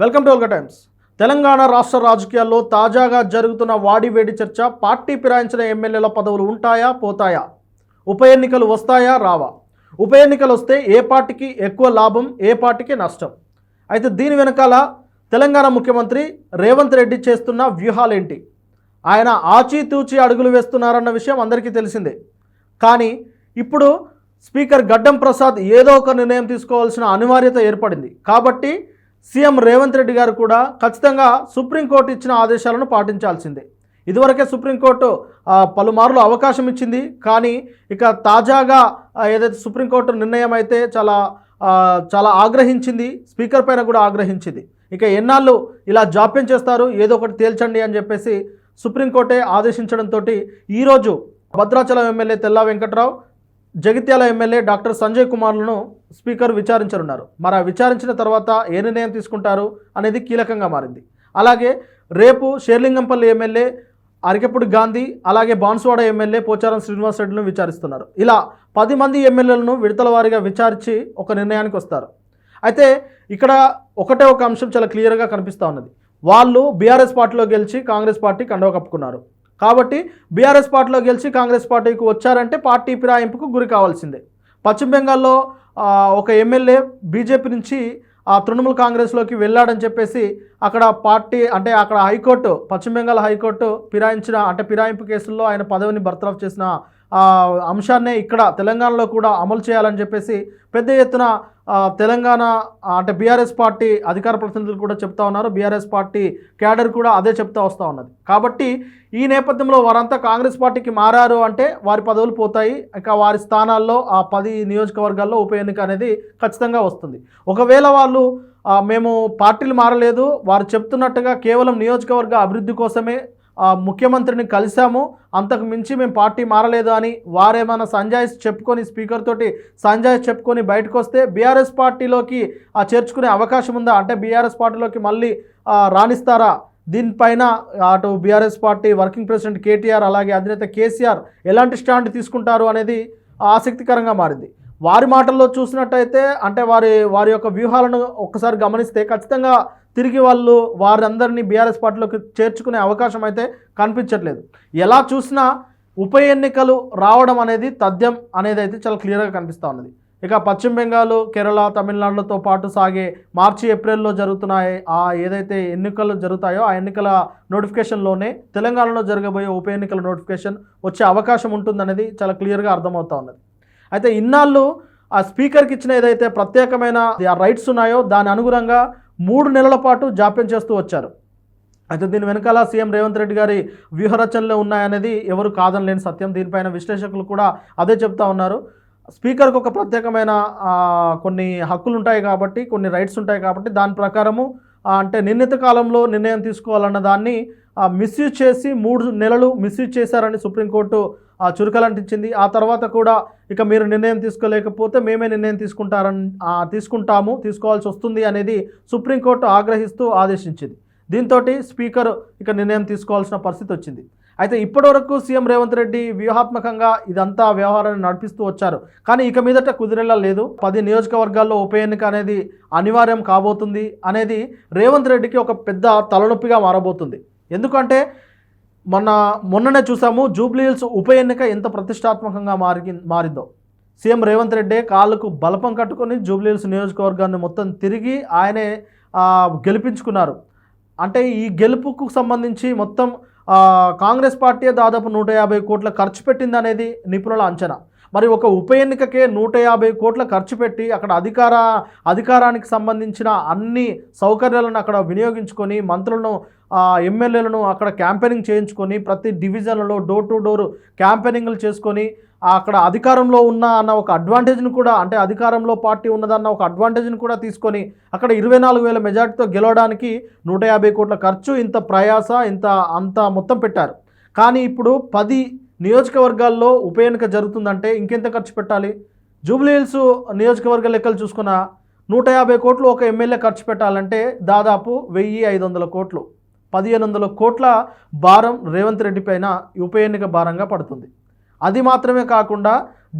Welcome to వెల్క times. Telangana రాష్ట్ర రాజకీయాల్లో తాజాగా జరుగుతున్న వాడి వేడి చర్చ పార్టీ ఫిరాయించిన ఎమ్మెల్యేల పదవులు ఉంటాయా పోతాయా? ఉప ఎన్నికలు వస్తాయా రావా? ఉప ఎన్నికలు వస్తే ఏ పార్టీకి ఎక్కువ లాభం ఏ పార్టీకి నష్టం? అయితే దీని వెనకాల తెలంగాణ ముఖ్యమంత్రి రేవంత్ రెడ్డి చేస్తున్న వ్యూహాలేంటి? ఆయన ఆచితూచి అడుగులు వేస్తున్నారన్న విషయం అందరికీ తెలిసిందే. కానీ ఇప్పుడు స్పీకర్ గడ్డం ప్రసాద్ ఏదో ఒక నిర్ణయం తీసుకోవాల్సిన అనివార్యత ఏర్పడింది. కాబట్టి సీఎం రేవంత్ రెడ్డి గారు కూడా ఖచ్చితంగా సుప్రీంకోర్టు ఇచ్చిన ఆదేశాలను పాటించాల్సిందే. ఇదివరకే సుప్రీంకోర్టు పలుమార్లు అవకాశం ఇచ్చింది. కానీ ఇక తాజాగా ఏదైతే సుప్రీంకోర్టు నిర్ణయం అయితే చాలా చాలా ఆగ్రహించింది స్పీకర్ పైన కూడా ఆగ్రహించింది. ఇక ఎన్నాళ్ళు ఇలా జాప్యం చేస్తారు ఏదో ఒకటి తేల్చండి అని చెప్పేసి సుప్రీంకోర్టే ఆదేశించడంతో ఈరోజు Bhadrachalam MLA Tella Venkatrao Jagtial MLA doctor Sanjay కుమార్లను speaker విచారించనున్నారు. మరి ఆ విచారించిన తర్వాత ఏ నిర్ణయం తీసుకుంటారు అనేది కీలకంగా మారింది. అలాగే రేపు షేర్లింగంపల్లి ఎమ్మెల్యే అరికెప్పుడు గాంధీ అలాగే బాన్సువాడ ఎమ్మెల్యే పోచారం శ్రీనివాస్ రెడ్డిని విచారిస్తున్నారు. ఇలా పది మంది ఎమ్మెల్యేలను విడతల వారీగా విచారించి ఒక నిర్ణయానికి వస్తారు. అయితే ఇక్కడ ఒకటే ఒక అంశం చాలా క్లియర్గా కనిపిస్తూ ఉన్నది. వాళ్ళు బీఆర్ఎస్ పార్టీలో గెలిచి కాంగ్రెస్ పార్టీ కండవ కప్పుకున్నారు. కాబట్టి బీఆర్ఎస్ పార్టీలో గెలిచి కాంగ్రెస్ పార్టీకి వచ్చారంటే పార్టీ ఫిరాయింపుకు గురి కావాల్సిందే. పశ్చిమ బెంగాల్లో ఒక ఎమ్మెల్యే బీజేపీ నుంచి ఆ తృణమూల్ కాంగ్రెస్లోకి వెళ్ళాడని చెప్పేసి అక్కడ పార్టీ అంటే అక్కడ హైకోర్టు పశ్చిమ బెంగాల్ హైకోర్టు ఫిరాయించిన అంటే ఫిరాయింపు కేసుల్లో ఆయన పదవిని బర్తరఫ్ చేసిన ఆ, అంశాన్నే ఇక్కడ తెలంగాణలో కూడా అమలు చేయాలని చెప్పేసి పెద్ద ఎత్తున తెలంగాణ అంటే బీఆర్ఎస్ పార్టీ అధికార ప్రతినిధులు కూడా చెప్తా ఉన్నారు. బీఆర్ఎస్ పార్టీ క్యాడర్ కూడా అదే చెప్తా వస్తూ ఉన్నది. కాబట్టి ఈ నేపథ్యంలో వారంతా కాంగ్రెస్ పార్టీకి మారారు అంటే వారి పదవులు పోతాయి. ఇక వారి స్థానాల్లో ఆ పది నియోజకవర్గాల్లో ఉప ఎన్నిక అనేది ఖచ్చితంగా వస్తుంది. ఒకవేళ వాళ్ళు మేము పార్టీలు మారలేదు వారు చెప్తున్నట్టుగా కేవలం నియోజకవర్గ అభివృద్ధి కోసమే ముఖ్యమంత్రిని కలిశాము. అంతకు మించి మేము పార్టీ మారలేదు అని వారేమైనా సంజాయిస్ చెప్పుకొని స్పీకర్ తోటి సంజాయిస్ చెప్పుకొని బయటకు వస్తే బీఆర్ఎస్ పార్టీలోకి ఆ చేర్చుకునే అవకాశం ఉందా? అంటే బీఆర్ఎస్ పార్టీలోకి మళ్ళీ రాణిస్తారా? దీనిపైన అటు BRS party working president KTR అలాగే అధినేత కేసీఆర్ ఎలాంటి స్టాండ్ తీసుకుంటారు అనేది ఆసక్తికరంగా మారింది. వారి మాటల్లో చూసినట్టయితే అంటే వారి వారి యొక్క వ్యూహాలను ఒక్కసారి గమనిస్తే ఖచ్చితంగా తిరిగి వాళ్ళు వారందరినీ బీఆర్ఎస్ పార్టీలోకి చేర్చుకునే అవకాశం అయితే కనిపించట్లేదు. ఎలా చూసినా ఉప ఎన్నికలు రావడం అనేది తథ్యం అనేది అయితే చాలా క్లియర్గా కనిపిస్తూ ఉన్నది. ఇక పశ్చిమ బెంగాల్ కేరళ తమిళనాడులతో పాటు సాగే మార్చి ఏప్రిల్లో జరుగుతున్నాయి ఆ ఏదైతే ఎన్నికలు జరుగుతాయో ఆ ఎన్నికల నోటిఫికేషన్లోనే తెలంగాణలో జరగబోయే ఉప ఎన్నికల నోటిఫికేషన్ వచ్చే అవకాశం ఉంటుందనేది చాలా క్లియర్గా అర్థమవుతా ఉన్నది. అయితే ఇన్నాళ్ళు ఆ స్పీకర్కి ఇచ్చిన ఏదైతే ప్రత్యేకమైన రైట్స్ ఉన్నాయో దాని అనుగుణంగా మూడు నెలల పాటు జాప్యం చేస్తూ వచ్చారు. అయితే దీని వెనకాల సీఎం రేవంత్ రెడ్డి గారి వ్యూహరచనలు ఉన్నాయనేది ఎవరు కాదనలేని సత్యం. దీనిపైన విశ్లేషకులు కూడా అదే చెప్తా ఉన్నారు. స్పీకర్కి ఒక ప్రత్యేకమైన కొన్ని హక్కులు ఉంటాయి కాబట్టి కొన్ని రైట్స్ ఉంటాయి కాబట్టి దాని ప్రకారము అంటే నిర్ణీత కాలంలో నిర్ణయం తీసుకోవాలన్న దాన్ని మిస్యూజ్ చేసి మూడు నెలలు మిస్యూజ్ చేశారని సుప్రీంకోర్టు చురుకలంటించింది. ఆ తర్వాత కూడా ఇక మీరు నిర్ణయం తీసుకోలేకపోతే మేమే నిర్ణయం తీసుకుంటారని తీసుకుంటాము తీసుకోవాల్సి వస్తుంది అనేది సుప్రీంకోర్టు ఆగ్రహిస్తూ ఆదేశించింది. దీంతో స్పీకర్ ఇక నిర్ణయం తీసుకోవాల్సిన పరిస్థితి వచ్చింది. అయితే ఇప్పటివరకు సీఎం రేవంత్ రెడ్డి వ్యూహాత్మకంగా ఇదంతా వ్యవహారాన్ని నడిపిస్తూ వచ్చారు. కానీ ఇక మీదట కుదిరేలా లేదు. పది నియోజకవర్గాల్లో ఉప ఎన్నిక అనేది అనివార్యం కాబోతుంది అనేది రేవంత్ రెడ్డికి ఒక పెద్ద తలనొప్పిగా మారబోతుంది. ఎందుకంటే మొన్న మొన్ననే చూసాము జూబ్లీహిల్స్ ఉప ఎన్నిక ఎంత ప్రతిష్టాత్మకంగా మారి మారిందో. సీఎం రేవంత్ రెడ్డి కాళ్ళకు బలపం కట్టుకొని జూబ్లీహిల్స్ నియోజకవర్గాన్ని మొత్తం తిరిగి ఆయనే గెలిపించుకున్నారు. అంటే ఈ గెలుపుకు సంబంధించి మొత్తం కాంగ్రెస్ పార్టీ దాదాపు నూట యాభై కోట్ల ఖర్చు పెట్టింది అనేది నిపుణుల అంచనా. మరి ఒక ఉప ఎన్నికకే నూట యాభై కోట్ల ఖర్చు పెట్టి అక్కడ అధికార అధికారానికి సంబంధించిన అన్ని సౌకర్యాలను అక్కడ వినియోగించుకొని మంత్రులను ఎమ్మెల్యేలను అక్కడ క్యాంపెయినింగ్ చేయించుకొని ప్రతి డివిజన్లలో డోర్ టు డోర్ క్యాంపెయినింగ్లు చేసుకొని అక్కడ అధికారంలో ఉన్న అన్న ఒక అడ్వాంటేజ్ను కూడా అంటే అధికారంలో పార్టీ ఉన్నదన్న ఒక అడ్వాంటేజ్ను కూడా తీసుకొని అక్కడ ఇరవై నాలుగు వేల మెజార్టీతో గెలవడానికి నూట యాభై కోట్ల ఖర్చు ఇంత ప్రయాస ఇంత అంత మొత్తం పెట్టారు. కానీ ఇప్పుడు పది నియోజకవర్గాల్లో ఉప ఎన్నిక జరుగుతుందంటే ఇంకెంత ఖర్చు పెట్టాలి? జూబ్లీహిల్స్ నియోజకవర్గ లెక్కలు చూసుకున్న నూట యాభై కోట్లు ఒక ఎమ్మెల్యే ఖర్చు పెట్టాలంటే దాదాపు వెయ్యి ఐదు వందల కోట్లు. పదిహేను వందల కోట్ల భారం రేవంత్ రెడ్డి పైన ఉప ఎన్నిక భారంగా పడుతుంది. అది మాత్రమే కాకుండా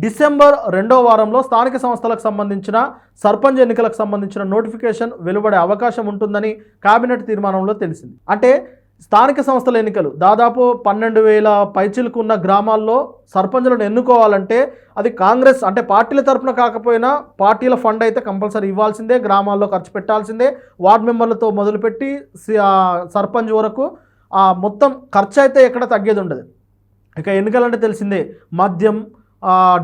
డిసెంబర్ రెండో వారంలో స్థానిక సంస్థలకు సంబంధించిన సర్పంచ్ ఎన్నికలకు సంబంధించిన నోటిఫికేషన్ వెలువడే అవకాశం ఉంటుందని కేబినెట్ తీర్మానంలో తెలిసింది. అంటే స్థానిక సంస్థల ఎన్నికలు. దాదాపు పన్నెండు వేల పైచిలకు ఉన్న గ్రామాల్లో సర్పంచులను ఎన్నుకోవాలంటే అది కాంగ్రెస్ అంటే పార్టీల తరపున కాకపోయినా పార్టీల ఫండ్ అయితే కంపల్సరీ ఇవ్వాల్సిందే గ్రామాల్లో ఖర్చు పెట్టాల్సిందే. వార్డు మెంబర్లతో మొదలుపెట్టి సర్పంచ్ వరకు ఆ మొత్తం ఖర్చు అయితే ఎక్కడ తగ్గేది ఉండదు ఇక ఎన్నికలంటే తెలిసిందే మద్యం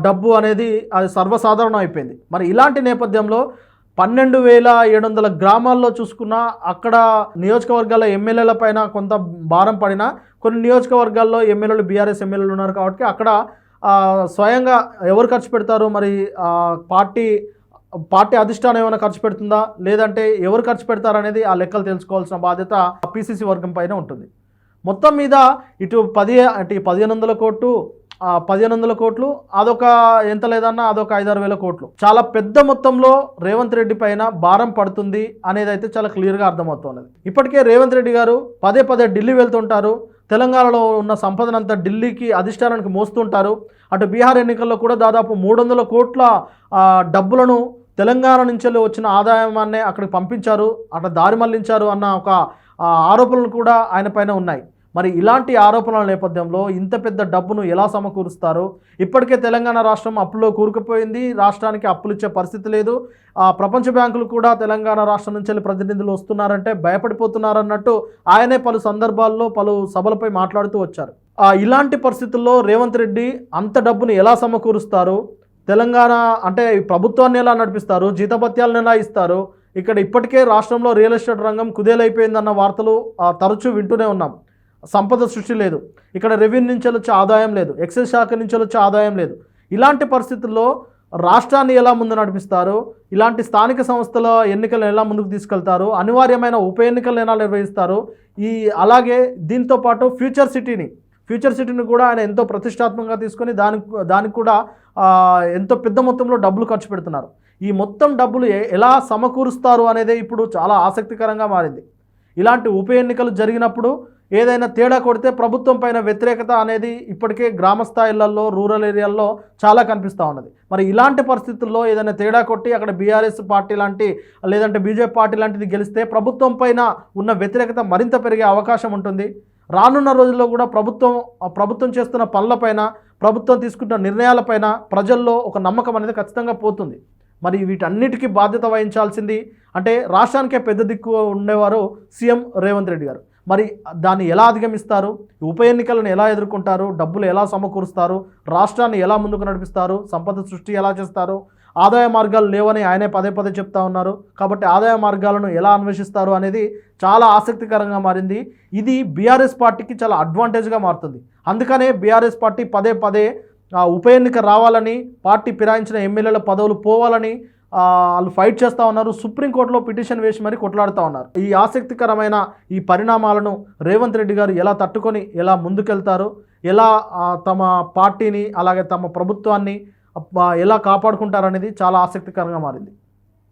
డబ్బు అనేది అది సర్వసాధారణం అయిపోయింది. మరి ఇలాంటి నేపథ్యంలో పన్నెండు వేల ఏడు వందల గ్రామాల్లో చూసుకున్నా అక్కడ నియోజకవర్గాల ఎమ్మెల్యేల పైన కొంత భారం పడినా కొన్ని నియోజకవర్గాల్లో ఎమ్మెల్యేలు బీఆర్ఎస్ ఎమ్మెల్యేలు ఉన్నారు కాబట్టి అక్కడ స్వయంగా ఎవరు ఖర్చు పెడతారు? మరి పార్టీ పార్టీ అధిష్టానం ఏమైనా ఖర్చు పెడుతుందా? లేదంటే ఎవరు ఖర్చు పెడతారనేది ఆ లెక్కలు తెలుసుకోవాల్సిన బాధ్యత పీసీసీ వర్గం పైన ఉంటుంది. మొత్తం మీద ఇటు పది అంటే పదిహేను వందల కోట్లు పదిహేను వందల కోట్లు అదొక ఎంత లేదన్నా అదొక ఐదారు వేల కోట్లు. చాలా పెద్ద మొత్తంలో రేవంత్ రెడ్డి పైన భారం పడుతుంది అనేది అయితే చాలా క్లియర్గా అర్థమవుతున్నది. ఇప్పటికే రేవంత్ రెడ్డి గారు పదే పదే ఢిల్లీ వెళ్తుంటారు తెలంగాణలో ఉన్న సంపదనంతా ఢిల్లీకి అధిష్టానానికి మోస్తుంటారు. అటు బీహార్ ఎన్నికల్లో కూడా దాదాపు మూడు వందల కోట్ల డబ్బులను తెలంగాణ నుంచి వచ్చిన ఆదాయాన్నే అక్కడికి పంపించారు అట్లా దారి మళ్ళించారు అన్న ఒక ఆరోపణలు కూడా ఆయన పైన ఉన్నాయి. మరి ఇలాంటి ఆరోపణల నేపథ్యంలో ఇంత పెద్ద డబ్బును ఎలా సమకూరుస్తారు? ఇప్పటికే తెలంగాణ రాష్ట్రం అప్పులో కూరుకుపోయింది. రాష్ట్రానికి అప్పులు ఇచ్చే పరిస్థితి లేదు. ఆ, ప్రపంచ బ్యాంకులు కూడా తెలంగాణ రాష్ట్రం నుంచి వెళ్ళి ప్రతినిధులు వస్తున్నారంటే భయపడిపోతున్నారన్నట్టు ఆయనే పలు సందర్భాల్లో పలు సభలపై మాట్లాడుతూ వచ్చారు. ఇలాంటి పరిస్థితుల్లో రేవంత్ రెడ్డి అంత డబ్బును ఎలా సమకూరుస్తారు? తెలంగాణ అంటే ప్రభుత్వాన్ని ఎలా నడిపిస్తారు? జీతభత్యాలను ఎలా ఇస్తారు? ఇక్కడ ఇప్పటికే రాష్ట్రంలో రియల్ ఎస్టేట్ రంగం కుదేలైపోయిందన్న వార్తలు తరచూ వింటూనే ఉన్నాం. సంపద సృష్టి లేదు. ఇక్కడ రెవెన్యూ నుంచి వచ్చే ఆదాయం లేదు. ఎక్సైజ్ శాఖ నుంచి వచ్చే ఆదాయం లేదు. ఇలాంటి పరిస్థితుల్లో రాష్ట్రాన్ని ఎలా ముందు నడిపిస్తారు? ఇలాంటి స్థానిక సంస్థల ఎన్నికలను ఎలా ముందుకు తీసుకెళ్తారు? అనివార్యమైన ఉప ఎన్నికలను ఎలా నిర్వహిస్తారు? ఈ అలాగే దీంతో పాటు ఫ్యూచర్ సిటీని ఫ్యూచర్ సిటీని కూడా ఆయన ఎంతో ప్రతిష్టాత్మకంగా తీసుకొని దానికి దానికి కూడా ఎంతో పెద్ద మొత్తంలో డబ్బులు ఖర్చు పెడుతున్నారు. ఈ మొత్తం డబ్బులు ఎలా సమకూరుస్తారు అనేది ఇప్పుడు చాలా ఆసక్తికరంగా మారింది. ఇలాంటి ఉప ఎన్నికలు జరిగినప్పుడు ఏదైనా తేడా కొడితే ప్రభుత్వం పైన వ్యతిరేకత అనేది ఇప్పటికే గ్రామ స్థాయిలలో రూరల్ ఏరియాల్లో చాలా కనిపిస్తూ ఉన్నది. మరి ఇలాంటి పరిస్థితుల్లో ఏదైనా తేడా కొట్టి అక్కడ బీఆర్ఎస్ పార్టీ లాంటి లేదంటే బీజేపీ పార్టీ లాంటిది గెలిస్తే ప్రభుత్వం పైన ఉన్న వ్యతిరేకత మరింత పెరిగే అవకాశం ఉంటుంది. రానున్న రోజుల్లో కూడా ప్రభుత్వం ప్రభుత్వం చేస్తున్న పనులపైన ప్రభుత్వం తీసుకుంటున్న నిర్ణయాలపైన ప్రజల్లో ఒక నమ్మకం అనేది ఖచ్చితంగా పోతుంది. మరి వీటన్నిటికీ బాధ్యత వహించాల్సింది అంటే రాష్ట్రానికే పెద్ద దిక్కు ఉండేవారు సీఎం రేవంత్ రెడ్డి గారు. మరి దాన్ని ఎలా అధిగమిస్తారు? ఉప ఎన్నికలను ఎలా ఎదుర్కొంటారు? డబ్బులు ఎలా సమకూరుస్తారు? రాష్ట్రాన్ని ఎలా ముందుకు నడిపిస్తారు? సంపద సృష్టి ఎలా చేస్తారు? ఆదాయ మార్గాలు లేవని ఆయనే పదే పదే చెప్తా ఉన్నారు. కాబట్టి ఆదాయ మార్గాలను ఎలా అన్వేషిస్తారు అనేది చాలా ఆసక్తికరంగా మారింది. ఇది బీఆర్ఎస్ పార్టీకి చాలా అడ్వాంటేజ్గా మారుతుంది. అందుకనే బీఆర్ఎస్ పార్టీ పదే పదే ఉప ఎన్నిక రావాలని పార్టీ ఫిరాయించిన ఎమ్మెల్యేల పదవులు పోవాలని వాళ్ళు ఫైట్ చేస్తూ ఉన్నారు. సుప్రీంకోర్టులో పిటిషన్ వేసి మరీ కొట్లాడుతూ ఉన్నారు. ఈ ఆసక్తికరమైన ఈ పరిణామాలను రేవంత్ రెడ్డి గారు ఎలా తట్టుకొని ఎలా ముందుకెళ్తారు ఎలా తమ పార్టీని అలాగే తమ ప్రభుత్వాన్ని ఎలా కాపాడుకుంటారనేది చాలా ఆసక్తికరంగా మారింది.